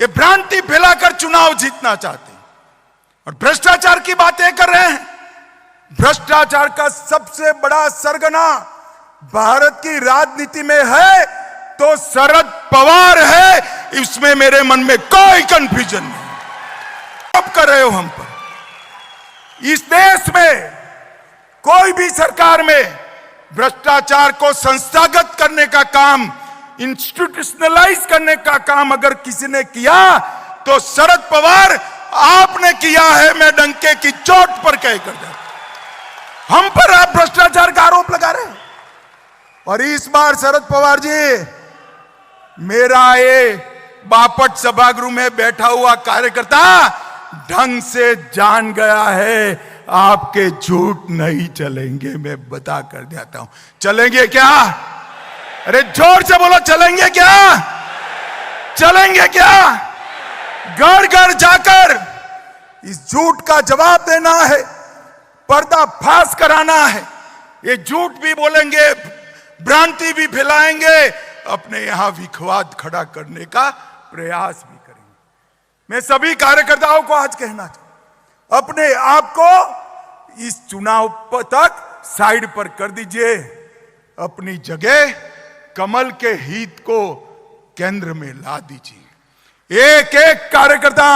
ये भ्रांति फैलाकर चुनाव जीतना चाहते हैं। और भ्रष्टाचार की बातें कर रहे हैं। भ्रष्टाचार का सबसे बड़ा सरगना भारत की राजनीति में है तो शरद पवार है। इसमें मेरे मन में कोई कंफ्यूजन नहीं। अब कर रहे हो हम पर। इस देश में, कोई भी सरकार में, भ्रष्टाचार को संस्थागत करने का काम इंस्टीट्यूशनलाइज करने का काम अगर किसी ने किया तो शरद पवार आपने किया है, मैं डंके की चोट पर कह कर जाता हम पर आप भ्रष्टाचार का आरोप लगा रहे हैं। और इस बार शरद पवार जी, मेरा ये बापट सभागृह में बैठा हुआ कार्यकर्ता ढंग से जान गया है, आपके झूठ नहीं चलेंगे, मैं बता कर देता हूँ। चलेंगे क्या? अरे ज़ोर से बोलो, चलेंगे क्या? चलेंगे क्या? घर घर जाकर इस झूठ का जवाब देना है, पर्दा फाश कराना है। ये झूठ भी बोलेंगे, भ्रांति भी फैलाएँगे, अपने यहाँ विखवाद खड़ा करने का प्रयास भी करेंगे। मैं सभी कार्यकर्ताओं को आज कहना चाहूँ, अपने आप को इस चुनाव तक साइड पर कर दीजिए, अपनी जगह कमल के हित को केंद्र में ला दीजिए। एक एक कार्यकर्ता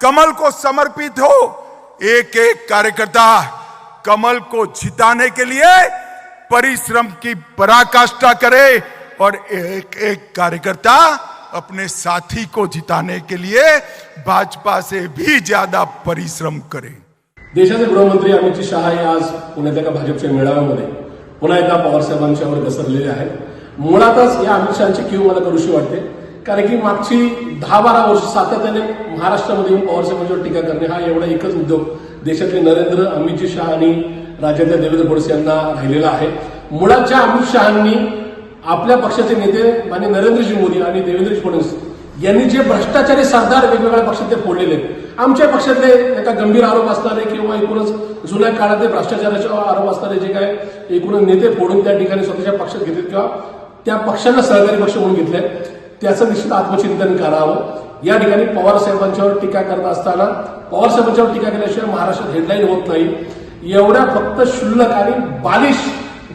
कमल को समर्पित हो, एक एक कार्यकर्ता कमल को जिताने के लिए परिश्रम की पराकाष्ठा करे और एक एक कार्यकर्ता अपने साथी को जिताने के लिए भाजपा से भी ज़्यादा परिश्रम करे। देशाचे गृहमंत्री अमित शहा आज पुण्यात एका भाजपच्या मेळाव्यामध्ये पुन्हा एकदा पवारसाहेबांच्यावर घसरलेले आहेत. मुळातच या अमित शहाची क्यू मला करूशी वाटते. कारण की मागची दहा बारा वर्ष सातत्याने महाराष्ट्रामध्ये येऊन पवारसाहेबांच्यावर टीका करणे हा एवढा एकच उद्योग देशातले नरेंद्र अमितजी शहा आणि राज्यातल्या देवेंद्र फडणवीस यांना राहिलेला आहे. मुळात ज्या अमित शहांनी आपल्या पक्षाचे नेते माननीय नरेंद्रजी मोदी आणि देवेंद्रजी फडणवीस यांनी जे भ्रष्टाचारी सरदार वेगवेगळ्या पक्षातले फोडलेले आहेत. आमच्या पक्षातले एका गंभीर आरोप असणारे किंवा एकूणच जुन्या काळातले भ्रष्टाचाराचे आरोप असणारे जे काय एकूणच नेते फोडून त्या ठिकाणी स्वतःच्या पक्षात घेतले किंवा त्या पक्षांना सहकारी पक्ष म्हणून घेतले त्याचं निश्चित आत्मचिंतन करावं. या ठिकाणी पवार साहेबांच्यावर टीका करत असताना पवार साहेबांच्यावर टीका केल्याशिवाय महाराष्ट्रात हेडलाईन होत नाही. एवढ्या फक्त शुल्लक आणि बालिश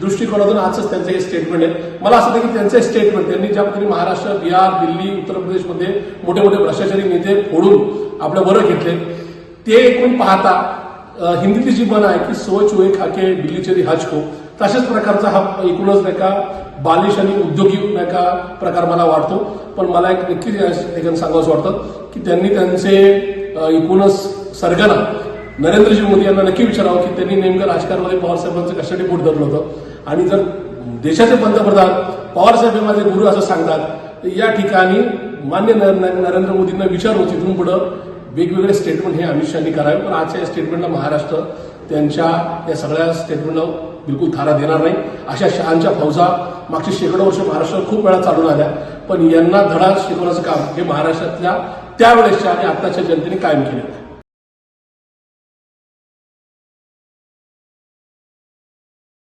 दृष्टिकोनातून आजच त्यांचं हे स्टेटमेंट आहे. मला असं की त्यांचं स्टेटमेंट त्यांनी ज्या पद्धतीने महाराष्ट्र बिहार दिल्ली उत्तर प्रदेशमध्ये मोठे मोठे भ्रष्टाचारी नेते फोडून आपल्या बरं घेतले. ते एकूण पाहता हिंदीतली जी म्हण आहे की सो चुहे खाके बिल्लीचेरी हज को तशाच प्रकारचा हा एकूणच नाही का बालिश आणि उद्योगी नाही का प्रकार मला वाटतो. पण मला एक नक्कीच ठिकाणी सांगावंसं वाटतं की त्यांनी त्यांचे एकूणच सरगना नरेंद्रजी मोदी यांना नक्की विचारावं की त्यांनी नेमकं राजकारणामध्ये पवारसाहेबांचं कशासाठी पोट धरलं होतं. आणि जर देशाचे पंतप्रधान पवारसाहेब हे माझे गुरु असं सांगतात तर या ठिकाणी मान्य नर- नरेंद्र मोदींना विचारू तिथून पुढं वेगवेगळे स्टेटमेंट हे अमित शहानी करावे. पण आजच्या या स्टेटमेंटला महाराष्ट्र त्यांच्या या सगळ्या स्टेटमेंटला बिलकुल थारा देणार नाही. अशा शहांच्या फौजा मागची शेकडो वर्ष महाराष्ट्रात खूप वेळा चालून आल्या. पण यांना धडा शिकवण्याचं काम हे महाराष्ट्रातल्या त्यावेळेसच्या आणि आत्ताच्या जनतेने कायम केलं.